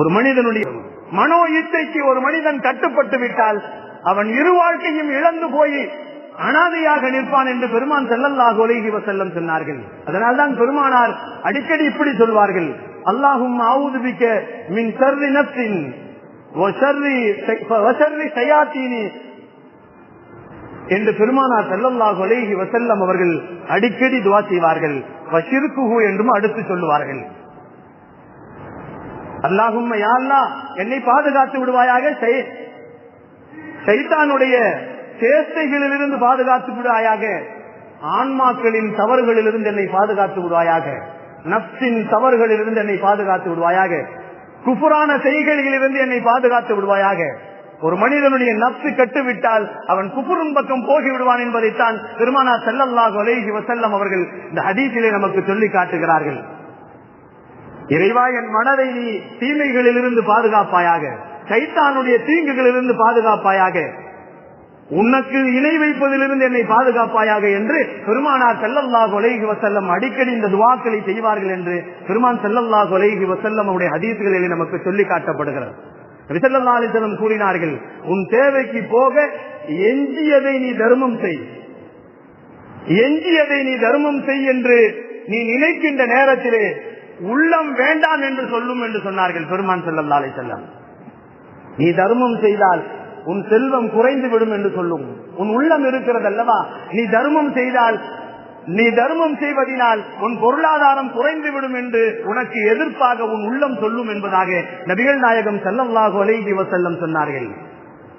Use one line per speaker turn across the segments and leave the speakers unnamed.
ஒரு மனிதனுடைய மனோ இச்சைக்கு ஒரு மனிதன் கட்டுப்பட்டு விட்டால் அவன் இரு வாழ்க்கையும் இழந்து போய் அனாதையாக நிற்பான் என்று பெருமான் செல்லல்லாஹு அலைஹி செல்லம் சொன்னார்கள். அதனால்தான் பெருமானார் அடிக்கடி இப்படி சொல்வார்கள். அல்லாஹும் ஆவுதுபிக்க மின் சர்ரி நப்சின் சயாத்தீனி என்று பெருமானார் செல்லல்லாஹு அலைஹி வசல்லம் அவர்கள் அடிக்கடி துவா செய்வார்கள். என்றும் அடுத்து சொல்லுவார்கள். அல்லாஹும் என்னை பாதுகாத்து விடுவாயாக செய்- சைத்தானுடைய சேஷ்டைகளிலிருந்து பாதுகாத்து விடுவாயாக. ஆன்மாக்களின் தவறுகளிலிருந்து என்னை பாதுகாத்து விடுவாயாக. நப்சின் தவறுகளிலிருந்து என்னை பாதுகாத்து விடுவாயாக. குஃபுரான செய்கைகளிலிருந்து என்னை பாதுகாத்து விடுவாயாக. ஒரு மனிதனுடைய நப்சு கட்டுவிட்டால் அவன் குபுரும் பக்கம் போகிவிடுவான் என்பதைத்தான் பெருமானா செல்லல்லாஹ் அலைஹி அவர்கள் இந்த ஹதீசிலே நமக்கு சொல்லி காட்டுகிறார்கள். இறைவா என் மனதை நீ தீமைகளிலிருந்து பாதுகாப்பாயாக சைத்தானுடைய தீங்குகளிலிருந்து பாதுகாப்பாயாக உனக்கு இணை வைப்பதிலிருந்து என்னை பாதுகாப்பாயாக என்று பெருமானார் செல்லல்லா கொலைகி வசல்லம் அடிக்கடி இந்த துவாக்களை செய்வார்கள் என்று பெருமான் செல்லல்லா கொலைகி வசல்லம் அவருடைய ஹதீசுகளிலே நமக்கு சொல்லி காட்டப்படுகிறது. ரிசல்லா கூறினார்கள் உன் தேவைக்கு போக எஞ்சியதை நீ தர்மம் செய். எஞ்சியதை நீ தர்மம் செய் என்று நீ நினைக்கின்ற நேரத்திலே உள்ளம் வேண்டாம் என்று சொல்லும் என்று சொன்னார்கள் பெருமான் செல்லல்லா செல்லம் நீ தர்மம் செய்தால் உன் செல்வம் குறைந்து விடும் என்று சொல்லும். உன் உள்ளம் இருக்கிறது அல்லவா? நீ தர்மம் செய்தால் நீ தர்மம் செய்வதினால் உன் பொருளாதாரம் குறைந்து விடும் என்று உனக்கு எதிர்ப்பாக உன் உள்ளம் சொல்லும் என்பதாக நபிகள் நாயகம் செல்லல்லாஹு அலைஹி வசல்லம் சொன்னார்கள்.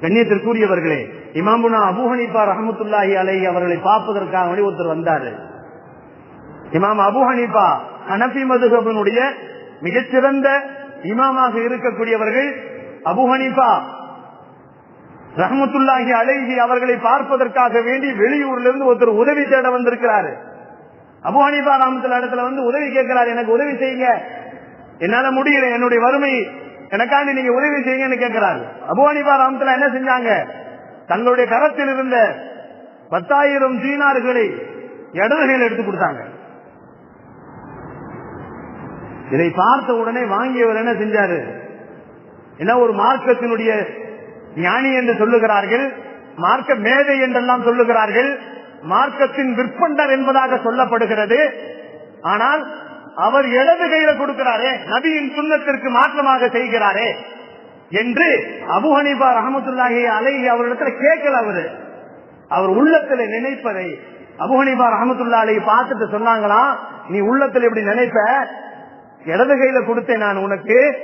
கண்ணியத்திற்குரியவர்களே இமாமுனா அபுஹனிபா ரஹமத்துல்லாஹி அலை அவர்களை பார்ப்பதற்காக ஒருத்தர் வந்தாரு இமாம் அபு ஹனபி மதுகபனுடைய மிகச்சிறந்த இமாமாக இருக்கக்கூடியவர்கள் அபு ரஹமத்துல்லாஹி அலைஹி அவர்களை பார்ப்பதற்காக வேண்டி வெளியூர்ல இருந்து ஒருத்தர் உதவி தேட வந்திருக்கிறாரு. அபு ஹனீஃபா ராமத்துல இடத்துல வந்து உதவி கேட்கிறாரு எனக்கு உதவி செய்யுங்க. என்னால முடியல என்னுடைய வறுமை. எனக்காண்டி நீங்க உதவி செய்யுங்கன்னு கேட்கிறாரு. அபு ஹனீஃபா என்ன செஞ்சாங்க? தங்களுடைய கரத்தில் இருந்த பத்தாயிரம் தீனார்களை இடதுகள் எடுத்து கொடுத்தாங்க. இதை பார்த்த உடனே வாங்கியவர் என்ன செஞ்சாரு? என்ன ஒரு மார்க்கத்தினுடைய ஞானி என்று சொல்லுகிறார்கள்? மார்க்க மேதை என்றெல்லாம் சொல்லுகிறார்கள்? மார்க்கத்தின் விற்பண்டர் என்பதாக சொல்லப்படுகிறது. ஆனால் அவர் இடது கையில கொடுக்கிறாரே நபியின் சுண்ணத்திற்கு மாற்றமாக செய்கிறாரே என்று அபு ஹனீஃபா ரஹமத்துல்லாஹி அலைஹி அவரிடத்துல கேட்கல அவரு. அவர் உள்ளத்துல நினைப்பதை அபு ஹனீஃபா ரஹமத்துல்லா அலைஹி பார்த்துட்டு சொன்னாங்களா? நீ உள்ளத்துல இப்படி நினைப்ப? இடது கையில கொடுத்தேன் நான் உனக்கு.